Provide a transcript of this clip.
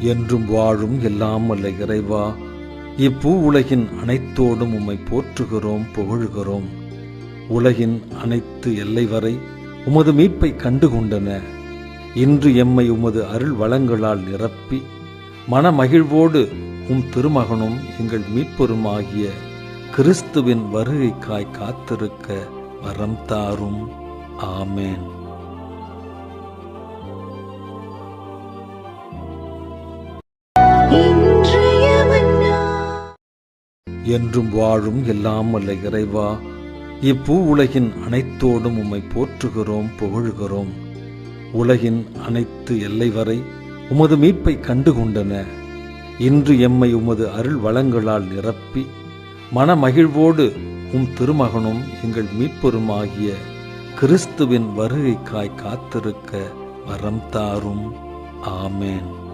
என்றும் வாழும் எல்லாம் அல்ல இறைவா. இப்பூ உலகின் அனைத்தோடும் உம்மை போற்றுகிறோம் புகழுகிறோம். உலகின் அனைத்து எல்லை வரை உமது மீட்பை கண்டுகொண்டன. இன்று எம்மை உமது அருள் வளங்களால் நிரப்பி மனமகிழ்வோடு உம் திருமகனும் எங்கள் மீட்பெருமாகிய கிறிஸ்துவின் வருகைக்காய் காத்திருக்க வரம் தாரும். ஆமேன். என்றும் வாழும் எல்லாம் அல்ல இறைவா இப்பூ உலகின் அனைத்தோடும் உம்மை போற்றுகிறோம் புகழுகிறோம். உலகின் அனைத்து எல்லை வரை உமது மீட்பை கண்டுகொண்டன. இன்று எம்மை உமது அருள் வளங்களால் நிரப்பி மனமகிழ்வோடு உம் திருமகனும் எங்கள் மீட்பெருமாகிய கிறிஸ்துவின் வருகைக்காய் காத்திருக்க வரம் தாரும். ஆமேன்.